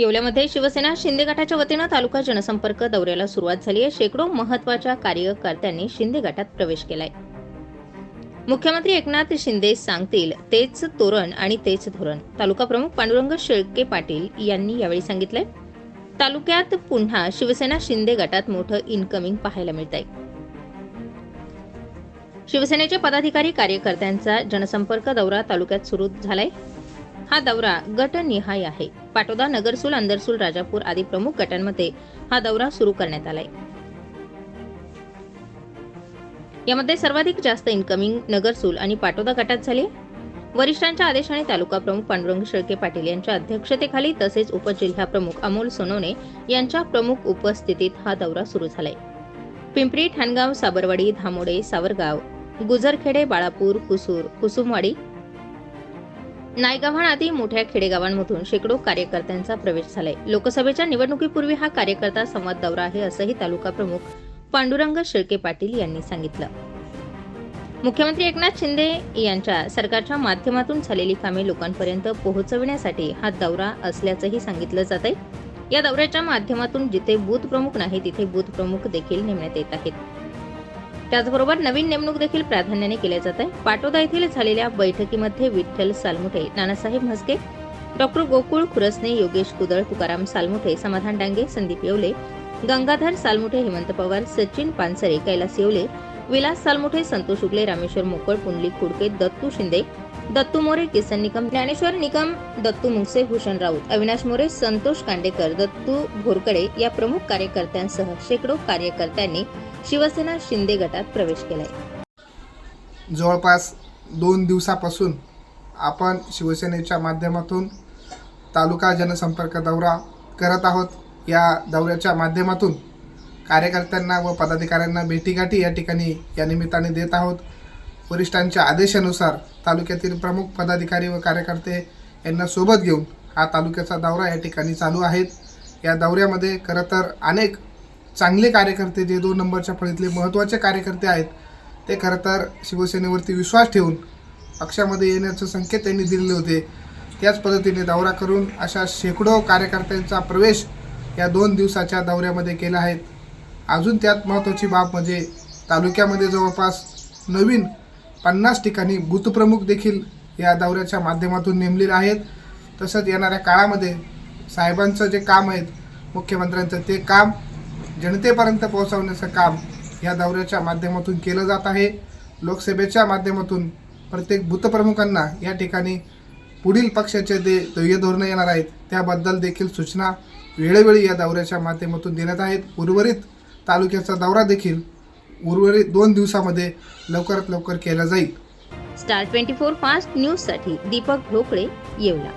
येवल्यामध्ये शिवसेना शिंदे गटाच्या वतीनं तालुका जनसंपर्क दौऱ्याला सुरुवात झाली आहे. शेकडो महत्त्वाच्या कार्यकर्त्यांनी शिंदे गटात प्रवेश केलाय. मुख्यमंत्री एकनाथ शिंदे सांगतील तेच तोरण आणि तेच धोरण. तालुका प्रमुख पांडुरंग शेळके पाटील यांनी यावेळी सांगितलंय तालुक्यात पुन्हा शिवसेना शिंदे गटात मोठं इन्कमिंग पाहायला मिळत आहे शिवसेनेचे पदाधिकारी कार्यकर्त्यांचा जनसंपर्क दौरा तालुक्यात सुरू झालाय. हा दौरा गटनिहाय आहे. पाटोदा नगरसूल अंदरसूल राजापूर आदी प्रमुख गटांमध्ये हा दौरा सुरू करण्यात आलाय. यामध्ये सर्वाधिक जास्त इन्कमिंग नगरसूल आणि पाटोदा गटात झाली. वरिष्ठांच्या आदेशाने तालुका प्रमुख पांडुरंग शेळके पाटील यांच्या अध्यक्षतेखाली तसेच उपजिल्हा प्रमुख अमोल सोनवणे यांच्या प्रमुख उपस्थितीत हा दौरा सुरू झालाय. पिंपरी ठाणगाव साबरवाडी धामोडे सावरगाव गुजरखेडे बाळापूर कुसूर कुसुमवाडी नायगाव्हाण मोठ्या खेडेगावांमधून शेकडो कार्यकर्त्यांचा प्रवेश झालाय. लोकसभेच्या निवडणुकीपूर्वी हा कार्यकर्ता संवाद दौरा आहे असंही तालुका प्रमुख पांडुरंग शेळके पाटील यांनी सांगितलं. मुख्यमंत्री एकनाथ शिंदे यांच्या सरकारच्या माध्यमातून झालेली कामे लोकांपर्यंत पोहोचविण्यासाठी हा दौरा असल्याचंही सांगितलं जात आहे या दौऱ्याच्या माध्यमातून जिथे बूथ प्रमुख नाही तिथे बूथ प्रमुख देखील नेमण्यात येत आहेत. त्याचबरोबर नवीन नेमणूक देखील प्राधान्याने केल्या जात आहे. पाटोदा येथील झालेल्या बैठकीमध्ये विठ्ठल सालमुठे नानासाहेब म्हस्के डॉक्टर गोकुळ खुरसने योगेश कुदळ तुकाराम सालमुठे समाधान डांगे संदीप येवले गंगाधर सालमुठे हेमंत पवार सचिन पानसरे कैलास येवले विलास सालमुठे संतोष उगले रामेश्वर मोकळ पुंडलिक खुडके दत्तू शिंदे दत्तू मोरे किसन निकम ज्ञानेश्वर निकम दत्तू मुंगसे भूषण राऊत अविनाश मोरे संतोष कांडेकर दत्तू भोरकडे या प्रमुख कार्यकर्त्यांसह शेकडो कार्यकर्त्यांनी शिवसेना शिंदे गटात प्रवेश केलाय. जवळपास दोन दिवसापासून आपण शिवसेनेच्या माध्यमातून तालुका जनसंपर्क दौरा करत आहोत. या दौऱ्याच्या माध्यमातून कार्यकर्त्यांना व पदाधिकाऱ्यांना भेटीगाठी या ठिकाणी या निमित्ताने देत आहोत. वरिष्ठांच्या आदेशानुसार तालुक्यातील प्रमुख पदाधिकारी व कार्यकर्ते यांना सोबत घेऊन हा तालुक्याचा दौरा या ठिकाणी चालू आहेत या दौऱ्यामध्ये खरं तर अनेक चांगले कार्यकर्ते जे दोन नंबरच्या फळीतले महत्त्वाचे कार्यकर्ते आहेत ते खरं तर शिवसेनेवरती विश्वास ठेवून पक्षामध्ये येण्याचे संकेत त्यांनी दिलेले होते. त्याच पद्धतीने दौरा करून अशा शेकडो कार्यकर्त्यांचा प्रवेश या दोन दिवसाच्या दौऱ्यामध्ये केला आहे. अजून त्यात महत्त्वाची बाब म्हणजे तालुक्यामध्ये जवळपास नवीन पन्नास ठिकाणी बूथप्रमुख देखील या दौऱ्याच्या माध्यमातून नेमलेले आहेत. तसंच येणाऱ्या काळामध्ये साहेबांचं जे काम आहेत मुख्यमंत्र्यांचं ते काम जनतेपर्यंत पोहोचवण्याचं काम या दौऱ्याच्या माध्यमातून केलं जात आहे. लोकसभेच्या माध्यमातून प्रत्येक बूथप्रमुखांना या ठिकाणी पुढील पक्षाचे जे ध्येय धोरणं येणार आहेत त्याबद्दल देखील सूचना वेळोवेळी या दौऱ्याच्या माध्यमातून देण्यात आहेत. उर्वरित तालुक्याचा दौरा देखील उर्वरित दोन दिवसामध्ये लवकरात लवकर केला जाईल. स्टार ट्वेंटी फोर फास्ट न्यूजसाठी दीपक ढोकळे येवला.